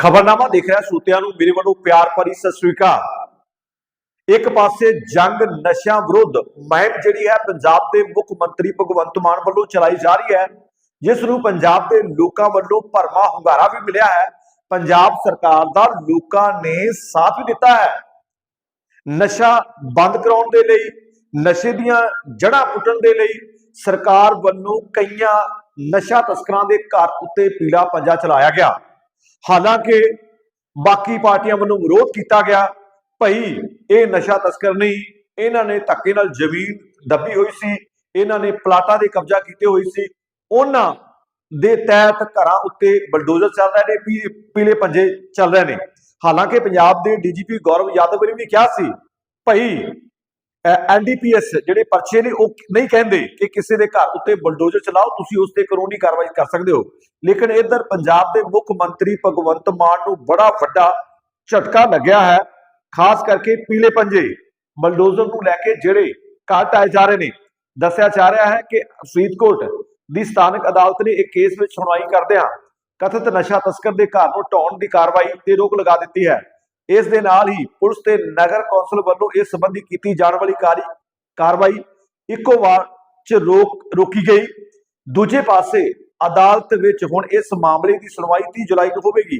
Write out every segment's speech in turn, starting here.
ਖਬਰਨਾਮਾ ਦੇਖ ਰਿਹਾ ਸੂਤਿਆਂ ਨੂੰ, ਮੇਰੇ ਵੱਲੋਂ ਪਿਆਰ ਭਰੀ ਸਤਿ ਸ੍ਰੀ ਅਕਾਲ। ਇੱਕ ਪਾਸੇ ਜੰਗ ਨਸ਼ਿਆਂ ਵਿਰੁੱਧ ਮੁਹਿੰਮ ਜਿਹੜੀ ਹੈ ਪੰਜਾਬ ਦੇ ਮੁੱਖ ਮੰਤਰੀ ਭਗਵੰਤ ਮਾਨ ਵੱਲੋਂ ਚਲਾਈ ਜਾ ਰਹੀ ਹੈ, ਜਿਸ ਨੂੰ ਪੰਜਾਬ ਦੇ ਲੋਕਾਂ ਵੱਲੋਂ ਭਰਮਾ ਹੁੰਗਾਰਾ ਵੀ ਮਿਲਿਆ ਹੈ। ਪੰਜਾਬ ਸਰਕਾਰ ਦਾ ਲੋਕਾਂ ਨੇ ਸਾਥ ਵੀ ਦਿੱਤਾ ਹੈ। ਨਸ਼ਾ ਬੰਦ ਕਰਾਉਣ ਦੇ ਲਈ, ਨਸ਼ੇ ਦੀਆਂ ਜੜ੍ਹਾਂ ਪੁੱਟਣ ਦੇ ਲਈ ਸਰਕਾਰ ਵੱਲੋਂ ਕਈਆਂ ਨਸ਼ਾ ਤਸਕਰਾਂ ਦੇ ਘਰ ਉੱਤੇ ਪੀਲਾ ਪੰਜਾ ਚਲਾਇਆ ਗਿਆ। ਹਾਲਾਂਕਿ ਬਾਕੀ ਪਾਰਟੀਆਂ ਵੱਲੋਂ ਵਿਰੋਧ ਕੀਤਾ ਗਿਆ, ਭਈ ਇਹ ਨਸ਼ਾ ਤਸਕਰ ਨਹੀਂ, ਇਹਨਾਂ ਨੇ ਧੱਕੇ ਨਾਲ ਜ਼ਮੀਨ ਦੱਬੀ ਹੋਈ ਸੀ, ਇਹਨਾਂ ਨੇ ਪਲਾਟਾਂ ਦੇ ਕਬਜ਼ਾ ਕੀਤੇ ਹੋਏ ਸੀ, ਉਹਨਾਂ ਦੇ ਤਹਿਤ ਘਰਾਂ ਉੱਤੇ ਬਲਡੋਜ਼ਰ ਚੱਲ ਰਹੇ ਨੇ, ਪੀ- ਪੀਲੇ ਪੰਜੇ ਚੱਲ ਰਹੇ ਨੇ। ਹਾਲਾਂਕਿ ਪੰਜਾਬ ਦੇ ਡੀਜੀਪੀ ਗੌਰਵ ਯਾਦਵ ਨੇ ਵੀ ਕਿਹਾ ਸੀ, ਭਈ ਐਨਡੀਪੀਐਸ ਜਿਹੜੇ ਪਰਚੇ ਨੇ, ਉਹ ਨਹੀਂ ਕਹਿੰਦੇ ਕਿ ਕਿਸੇ ਦੇ ਘਰ ਉੱਤੇ ਬਲਡੋਜ਼ਰ ਚਲਾਓ, ਤੁਸੀਂ ਉਸ ਤੇ ਕਾਨੂੰਨੀ ਕਾਰਵਾਈ ਕਰ ਸਕਦੇ ਹੋ। ਲੇਕਿਨ ਇੱਧਰ ਪੰਜਾਬ ਦੇ ਮੁੱਖ ਮੰਤਰੀ ਭਗਵੰਤ ਮਾਨ ਨੂੰ ਬੜਾ ਵੱਡਾ ਝਟਕਾ ਲੱਗਿਆ ਹੈ, ਖਾਸ ਕਰਕੇ ਪੀਲੇ ਪੰਜੇ ਬਲਡੋਜ਼ਰ ਨੂੰ ਲੈ ਕੇ ਜਿਹੜੇ ਘਰ ਢਾਏ ਜਾ ਰਹੇ ਨੇ। ਦੱਸਿਆ ਜਾ ਰਿਹਾ ਹੈ ਕਿ ਫਰੀਦਕੋਟ ਦੀ ਸਥਾਨਕ ਅਦਾਲਤ ਨੇ ਇੱਕ ਕੇਸ ਵਿੱਚ ਸੁਣਵਾਈ ਕਰਦਿਆਂ ਕਥਿਤ ਨਸ਼ਾ ਤਸਕਰ ਦੇ ਘਰ ਨੂੰ ਢਾਉਣ ਦੀ ਕਾਰਵਾਈ ਤੇ ਰੋਕ ਲਗਾ ਦਿੱਤੀ ਹੈ। ਇਸ ਦੇ ਨਾਲ ਹੀ ਪੁਲਿਸ ਤੇ ਨਗਰ ਕੌਂਸਲ ਵੱਲੋਂ ਇਸ ਸੰਬੰਧੀ ਕੀਤੀ ਜਾਣ ਵਾਲੀ ਕਾਰਵਾਈ ਇੱਕੋ ਵਾਰ ਚ ਰੋਕ ਰੋਕੀ ਗਈ। ਦੂਜੇ ਪਾਸੇ ਅਦਾਲਤ ਵਿੱਚ ਹੁਣ ਇਸ ਮਾਮਲੇ ਦੀ ਸੁਣਵਾਈ 30 ਜੁਲਾਈ ਨੂੰ ਹੋਵੇਗੀ।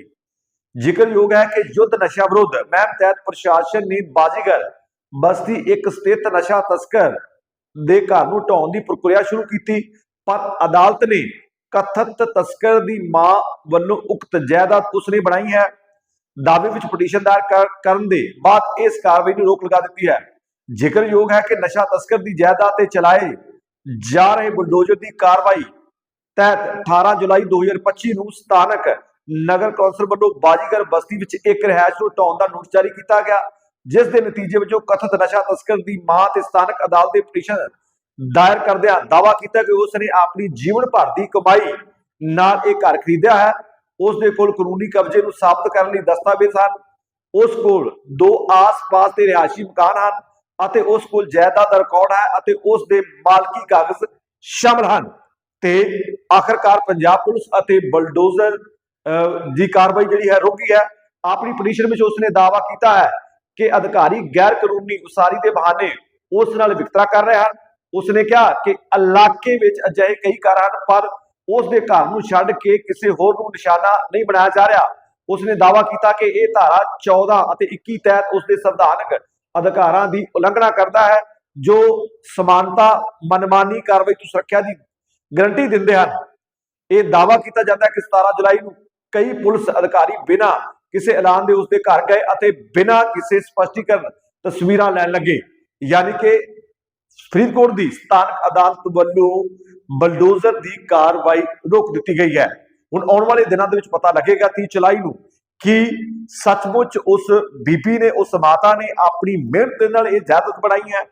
ਜ਼ਿਕਰਯੋਗ ਹੈ ਕਿ ਯੁੱਧ ਨਸ਼ਾ ਵਿਰੁੱਧ ਮਹਿਮ ਤਹਿਤ ਪ੍ਰਸ਼ਾਸਨ ਨੇ ਬਾਜੀਗਰ ਬਸਤੀ ਇੱਕ ਸਥਿਤ ਨਸ਼ਾ ਤਸਕਰ ਦੇ ਘਰ ਨੂੰ ਢਾਉਣ ਦੀ ਪ੍ਰਕਿਰਿਆ ਸ਼ੁਰੂ ਕੀਤੀ, ਪਰ ਅਦਾਲਤ ਨੇ ਕਥਿਤ ਤਸਕਰ ਦੀ ਮਾਂ ਵੱਲੋਂ ਉਕਤ ਜਾਇਦਾਦ ਉਸਨੇ ਬਣਾਈ ਹੈ। ਦਾਅਵੇ ਵਿੱਚ ਪਟੀਸ਼ਨ ਦਾਇਰ ਕਰਨ ਦੇ ਬਾਅਦ ਇਸ ਕਾਰਵਾਈ ਨੂੰ ਰੋਕ ਲਗਾ ਦਿੱਤੀ ਹੈ। ਜ਼ਿਕਰਯੋਗ ਹੈ ਕਿ ਨਸ਼ਾ ਤਸਕਰ ਦੀ ਜਾਇਦਾਦ ਤੇ ਚਲਾਏ ਜਾ ਰਹੇ ਬੁਲਡੋਜ਼ਰ ਦੀ ਕਾਰਵਾਈ ਤਹਿਤ 18 ਜੁਲਾਈ 2025 ਨੂੰ ਸਥਾਨਕ ਨਗਰ ਕੌਂਸਲ ਵੱਲੋਂ ਬਾਜੀਗਰ ਬਸਤੀ ਵਿੱਚ ਇੱਕ ਰਿਹਾਇਸ਼ ਨੂੰ ਢਾਉਣ ਦਾ ਨੋਟਿਸ ਜਾਰੀ ਕੀਤਾ ਗਿਆ, ਜਿਸ ਦੇ ਨਤੀਜੇ ਵਜੋਂ ਕਥਿਤ ਨਸ਼ਾ ਤਸਕਰ ਦੀ ਮਾਂ ਤੇ ਸਥਾਨਕ ਅਦਾਲਤ ਦੇ ਪਟੀਸ਼ਨ ਦਾਇਰ ਕਰਦਿਆਂ ਦਾਅਵਾ ਕੀਤਾ ਕਿ ਉਸ ਨੇ ਆਪਣੀ ਜੀਵਨ ਭਰ ਦੀ ਕਮਾਈ ਨਾਲ ਇਹ ਘਰ ਖਰੀਦਿਆ ਹੈ। ਉਸ ਦੇ ਕੋਲ ਕਾਨੂੰਨੀ ਕਬਜ਼ੇ ਨੂੰ ਸਾਬਤ ਕਰਨ ਲਈ ਦਸਤਾਵੇਜ਼ ਹਨ ਉਸ ਕੋਲ ਦੋ ਆਸ-ਪਾਸ ਦੇ ਰਿਹਾਇਸ਼ੀ ਮਕਾਨ ਹਨ ਅਤੇ ਉਸ ਕੋਲ ਜਾਇਦਾਦ ਦਾ ਰਿਕਾਰਡ ਹੈ ਅਤੇ ਉਸ ਦੇ ਮਾਲਕੀ ਕਾਗਜ਼ ਸ਼ਾਮਲ ਹਨ। ਤੇ ਆਖਰਕਾਰ ਪੰਜਾਬ ਪੁਲਿਸ ਅਤੇ ਬਲਡੋਜ਼ਰ ਅਹ, ਦੀ ਕਾਰਵਾਈ ਜਿਹੜੀ ਹੈ ਰੋਕੀ ਹੈ। ਆਪਣੀ ਪਟੀਸ਼ਨ ਵਿੱਚ ਉਸਨੇ ਦਾਅਵਾ ਕੀਤਾ ਹੈ ਕਿ ਅਧਿਕਾਰੀ ਗੈਰ ਕਾਨੂੰਨੀ ਉਸਾਰੀ ਦੇ ਬਹਾਨੇ ਉਸ ਨਾਲ ਵਿਕਤਰਾ ਕਰ ਰਹੇ ਹਨ। ਉਸਨੇ ਕਿਹਾ ਕਿ ਇਲਾਕੇ ਵਿੱਚ ਅਜਿਹੇ ਕਈ ਘਰ ਹਨ ਪਰ ਉਸ ਦੇ ਘਰ ਨੂੰ ਛੱਡ ਕੇ ਕਿਸੇ ਹੋਰ ਨੂੰ ਨਿਸ਼ਾਨਾ ਨਹੀਂ ਬਣਾਇਆ ਜਾ ਰਿਹਾ। ਉਸਨੇ ਦਾਅਵਾ ਕੀਤਾ ਕਿ ਇਹ ਧਾਰਾ 14 ਅਤੇ 21 ਤਹਿਤ ਉਸ ਦੇ ਸੰਵਿਧਾਨਕ ਅਧਿਕਾਰਾਂ ਦੀ ਉਲੰਘਣਾ ਕਰਦਾ ਹੈ, ਜੋ ਸਮਾਨਤਾ, ਮਨਮਾਨੀ ਕਾਰਵਾਈ ਤੋਂ ਸੁਰੱਖਿਆ ਦੀ ਗਰੰਟੀ ਦਿੰਦੇ ਹਨ। ਇਹ ਦਾਅਵਾ ਕੀਤਾ ਜਾਂਦਾ ਹੈ ਕਿ 17 ਜੁਲਾਈ ਨੂੰ ਕਈ ਪੁਲਿਸ ਅਧਿਕਾਰੀ ਬਿਨਾਂ ਕਿਸੇ ਐਲਾਨ ਦੇ ਉਸ ਦੇ ਘਰ ਗਏ ਅਤੇ ਬਿਨਾਂ ਕਿਸੇ ਸਪਸ਼ਟੀਕਰਨ ਤਸਵੀਰਾਂ ਲੈਣ ਲੱਗੇ। ਯਾਨੀ ਕਿ ਫਰੀਦਕੋਟ ਦੀ ਸਥਾਨਕ ਅਦਾਲਤ ਵੱਲੋਂ ਬਲਡੋਜ਼ਰ ਦੀ ਕਾਰਵਾਈ ਰੋਕ ਦਿੱਤੀ ਗਈ ਹੈ। ਹੁਣ ਆਉਣ ਵਾਲੇ ਦਿਨਾਂ ਦੇ ਵਿੱਚ ਪਤਾ ਲੱਗੇਗਾ 30 ਜੁਲਾਈ ਨੂੰ ਕਿ ਸੱਚਮੁੱਚ ਉਸ ਬੀਬੀ ਨੇ, ਉਸ ਮਾਤਾ ਨੇ ਆਪਣੀ ਮਿਹਨਤ ਦੇ ਨਾਲ ਇਹ ਜਾਇਦਾਦ ਬਣਾਈ ਹੈ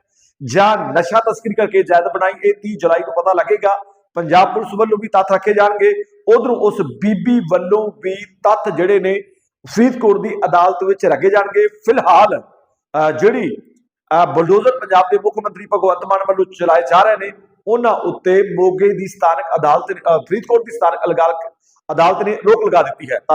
ਜਾਂ ਨਸ਼ਾ ਤਸਕਰੀ ਕਰਕੇ ਜਾਇਦਾਦ ਬਣਾਈ, ਇਹ 30 ਜੁਲਾਈ ਨੂੰ ਪਤਾ ਲੱਗੇਗਾ। ਪੰਜਾਬ ਪੁਲਿਸ ਵੱਲੋਂ ਵੀ ਤੱਥ ਰੱਖੇ ਜਾਣਗੇ। ਉਧਰੋਂ ਉਸ ਬੀਬੀ ਵੱਲੋਂ ਵੀ ਤੱਥ ਜਿਹੜੇ ਨੇ ਫਰੀਦਕੋਟ ਦੀ ਅਦਾਲਤ ਵਿੱਚ ਰੱਖੇ ਜਾਣਗੇ। ਫਿਲਹਾਲ ਅਹ ਜਿਹੜੀ ਬਲਡੋਜ਼ਰ ਪੰਜਾਬ ਦੇ ਮੁੱਖ ਮੰਤਰੀ ਭਗਵੰਤ ਮਾਨ ਵੱਲੋਂ ਚਲਾਏ ਜਾ ਰਹੇ ਨੇ। ਉਹਨਾਂ ਉੱਤੇ ਮੋਗੇ ਦੀ ਸਥਾਨਕ ਅਦਾਲਤ ਨੇ- ਫਰੀਦਕੋਟ ਦੀ ਸਥਾਨਕ ਅਲਗਾਲ- ਅਦਾਲਤ ਨੇ ਰੋਕ ਲਗਾ ਦਿੱਤੀ ਹੈ।